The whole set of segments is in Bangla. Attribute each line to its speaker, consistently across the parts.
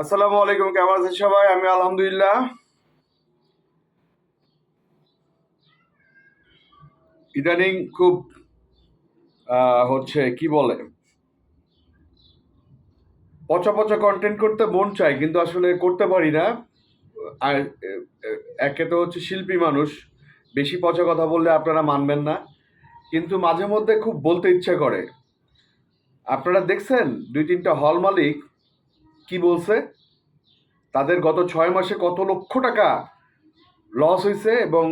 Speaker 1: আসসালামু আলাইকুম, কেমন আছেন সবাই? আমি আলহামদুলিল্লাহ। ইদানিং খুব হচ্ছে, কি বলে? পচা পচা কন্টেন্ট করতে মন চাই কিন্তু আসলে করতে পারি না। আর একে তো হচ্ছে শিল্পী মানুষ, বেশি পচা কথা বললে আপনারা মানবেন না। কিন্তু মাঝে মধ্যে খুব বলতে ইচ্ছা করে। আপনারা দেখছেন দুই তিনটা হল মালিক কি বলছে? তাদের গত ছয় মাসে কত লক্ষ টাকা লস হয়েছে এবং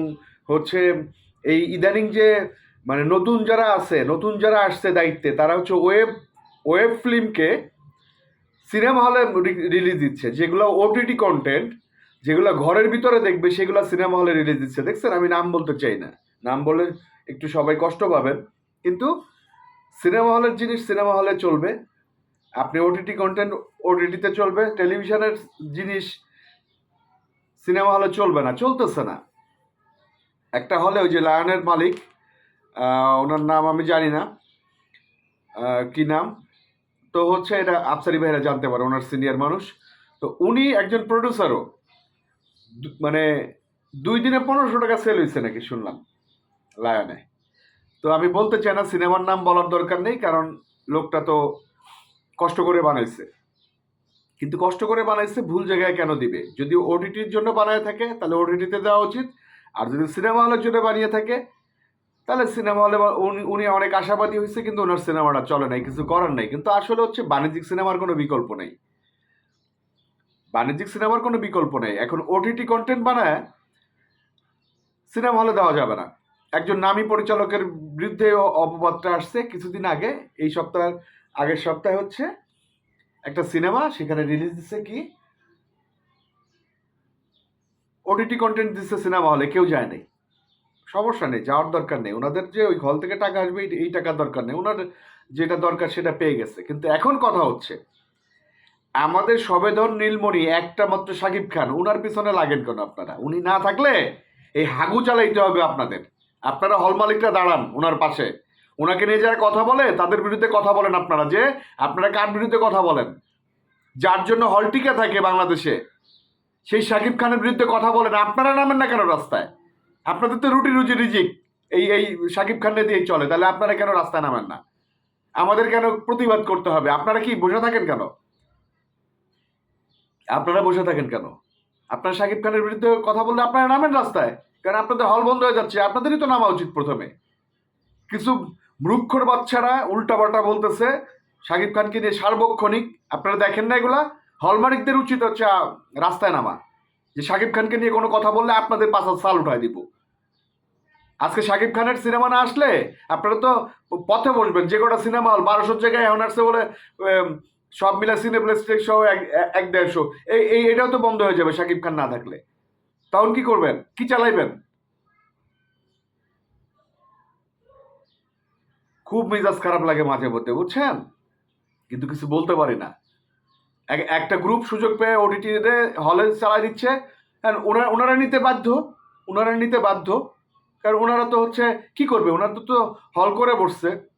Speaker 1: হচ্ছে এই ইদানিং যে মানে নতুন যারা আছে, নতুন যারা আসছে দায়িত্বে, তারা হচ্ছে ওয়েব ওয়েব ফিল্মকে সিনেমা হলে রিলিজ দিচ্ছে। যেগুলো ওটিটি কন্টেন্ট যেগুলো ঘরের ভিতরে দেখবে, সেগুলো সিনেমা হলে রিলিজ দিচ্ছে। দেখছেন? আমি নাম বলতে চাই না। নাম বলে একটু সবাই কষ্ট পাবেন। কিন্তু সিনেমা হলের জিনিস সিনেমা হলে চলবে। আপনি ওটিটি কন্টেন্ট ওটিটিতে চলবে টেলিভিশনের জিনিস সিনেমা হলে চলবে না, চলতেছে না। একটা হলে ওই যে লায়নের মালিক ওনার নাম আমি জানি না কি নাম? তো হচ্ছে এটা আফসারি ভাইরা জানতে পারে, ওনার সিনিয়র মানুষ। তো উনি একজন প্রডিউসারও মানে দুই দিনে পনেরোশো টাকা সেল হয়েছে নাকি, শুনলাম লায়নে তো আমি বলতে চাই না সিনেমার নাম বলার দরকার নেই, কারণ লোকটা তো কষ্ট করে বানাইছে। কিন্তু কষ্ট করে বানাইছে ভুল জায়গায় কেন দিবে? যদি ওটিটির জন্য বানায় থাকে, তাহলে ওটিটিতে দেওয়া উচিত। আর যদি সিনেমা হলের জন্য বানিয়ে থাকে, তাহলে সিনেমা হলে উনি অনেক আশাবাদী হয়েছে, কিন্তু ওনার সিনেমাটা চলে নাই, কিছু করার নাই। কিন্তু আসলে হচ্ছে বাণিজ্যিক সিনেমার কোনো বিকল্প নেই। বাণিজ্যিক সিনেমার কোনো বিকল্প নেই। এখন ওটিটি কন্টেন্ট বানায় সিনেমা হলে দেওয়া যাবে না। একজন নামী পরিচালকের বিরুদ্ধে অপবাদটা আসছে। কিছুদিন আগে, এই সপ্তাহের আগের সপ্তাহে হচ্ছে একটা সিনেমা, সেখানে রিলিজ দিচ্ছে কি? ওটিটি কন্টেন্ট দিচ্ছে সিনেমা হলে, কেউ যায় নাই। সমস্যা নেই, যাওয়ার দরকার নেই। ওনাদের যে ওই হল থেকে টাকা আসবে, এই- টাকার দরকার নেই। ওনার যেটা দরকার, সেটা পেয়ে গেছে। কিন্তু এখন কথা হচ্ছে, আমাদের সবেধন নীলমণি, একটা মাত্র সাকিব খান, উনার পিছনে লাগেন কেন আপনারা? উনি না থাকলে এই হাগু চালাইতে হবে আপনাদের। আপনারা হল মালিকরা দাঁড়ান ওনার পাশে। ওনাকে নিয়ে যারা কথা বলে, তাদের বিরুদ্ধে কথা বলেন আপনারা যে, আপনারা কার বিরুদ্ধে কথা বলেন? যার জন্য হল টিকে থাকে বাংলাদেশে, সেই সাকিব খানের বিরুদ্ধে কথা বলেন। আপনারা নামেন না কেন রাস্তায়? আপনাদের তো রুটি রুজি রিজিক। এই এই সাকিব খানের দিয়েই চলে, তাহলে আপনারা কেন রাস্তায় নামেন না? আমাদের কেন প্রতিবাদ করতে হবে? আপনারা কি বসে থাকেন কেন? আপনারা বসে থাকেন কেন? আপনারা সাকিব খানের বিরুদ্ধে কথা বললে আপনারা নামেন রাস্তায়? কারণ আপনাদের হল বন্ধ হয়ে যাচ্ছে? আপনাদেরই তো নামা উচিত প্রথমে। কিছু মূর্খর বাচ্চারা উল্টাপাল্টা বলতেছে। সাকিব খানকে নিয়ে সার্বক্ষণিক, আপনারা দেখেন না এগুলা? হলমার্কদের উচিত হচ্ছে রাস্তায় নামা। যে সাকিব খানকে নিয়ে কোনো কথা বললে আপনাদের পাশা সাল উঠায় দিব। আজকে সাকিব খানের সিনেমা না আসলে, আপনারা তো পথে বসবেন। যে কটা সিনেমা হল বারোশোর জায়গায় এখন আসছে বলে সব মিলে সিনেপ্লেক্স সহ এক, এক- দেড়শো। এই, এটাও তো বন্ধ হয়ে যাবে সাকিব খান না থাকলে। তখন কি করবেন? কি চালাইবেন? খুব মেজাজ খারাপ লাগে মাঝে মধ্যে, বুঝছেন? কিন্তু কিছু বলতে পারি না। এক- একটা গ্রুপ সুযোগ পেয়ে ওটিটিতে হলে চালাই দিচ্ছে ওনারা ওনারা নিতে বাধ্য, ওনারা নিতে বাধ্য, কারণ ওনারা তো হচ্ছে, কি করবে? ওনারা তো তো হল করে বসছে।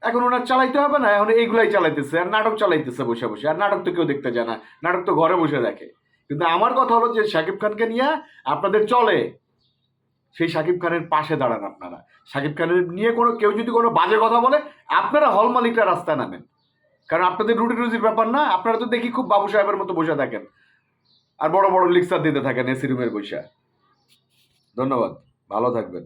Speaker 1: এখন ওনার চালাইতে হবে না, এখন এইগুলাই চালাইতেছে, আর নাটক চালাইতেছে বসে বসে, আর নাটক তো কেউ দেখতে যায় না, নাটক তো ঘরে বসে দেখে। কিন্তু আমার কথা হলো যে, শাকিব খানকে নিয়ে আপনাদের চলে সেই শাকিব খানের পাশে দাঁড়ান আপনারা। শাকিব খানের নিয়ে কোনো, কেউ যদি কোনো বাজে কথা বলে, আপনারা হল মালিকরা রাস্তায় নামেন। কারণ আপনাদের রুটি রুজির ব্যাপার না, আপনারা তো দেখি খুব বাবু সাহেবের মতো বসে থাকেন। আর বড় বড় লিক্সার দিতে থাকেন এসি রুমের বৈশা ধন্যবাদ, ভালো থাকবেন।